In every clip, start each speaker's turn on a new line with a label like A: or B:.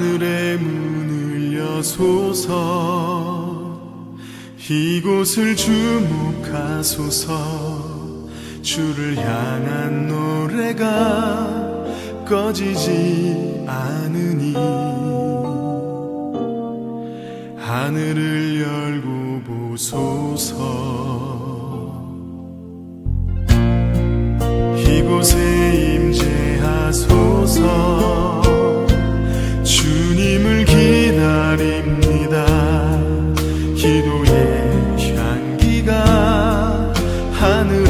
A: 하늘의 문을 여소서. 이곳을 주목하소서. 주를 향한 노래가 꺼지지 않으니. 하늘을 하늘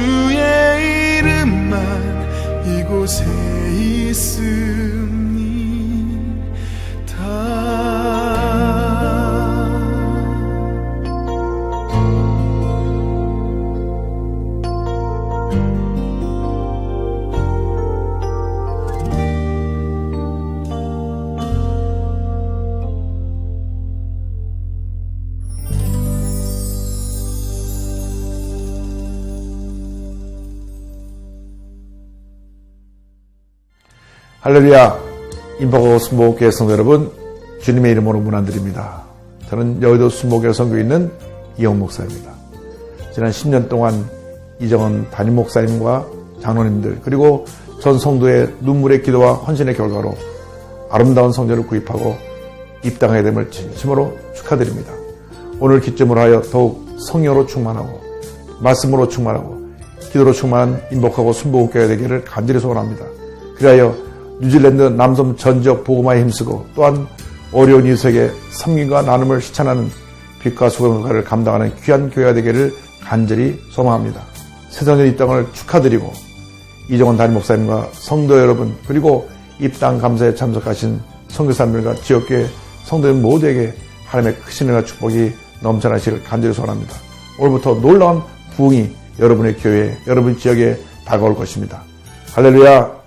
A: 주의 이름만 이곳에 있습
B: 할렐루야 인복하고 순복교회 성도 여러분 주님의 이름으로 문안드립니다. 저는 여의도 순복교회 성교에 있는 이영 목사입니다. 지난 10년 동안 이정은 담임 목사님과 장로님들 그리고 전 성도의 눈물의 기도와 헌신의 결과로 아름다운 성전을 구입하고 입당하게 됨을 진심으로 축하드립니다. 오늘 기점으로 하여 더욱 성령으로 충만하고 말씀으로 충만하고 기도로 충만한 인복하고 순복교회 되기를 간절히 소원합니다. 그리하여 뉴질랜드 남섬 전 지역 보고마에 힘쓰고 또한 어려운 이웃에게 섬김과 나눔을 실천하는 빛과 소금과를 감당하는 귀한 교회가 되기를 간절히 소망합니다. 세상에 입당을 축하드리고 이정원 담임 목사님과 성도 여러분 그리고 입당 감사에 참석하신 선교사님과 지역교회 성도들 모두에게 하나님의 크신 은혜와 축복이 넘쳐나시길 간절히 소원합니다. 오늘부터 놀라운 부흥이 여러분의 교회, 여러분 지역에 다가올 것입니다. 할렐루야!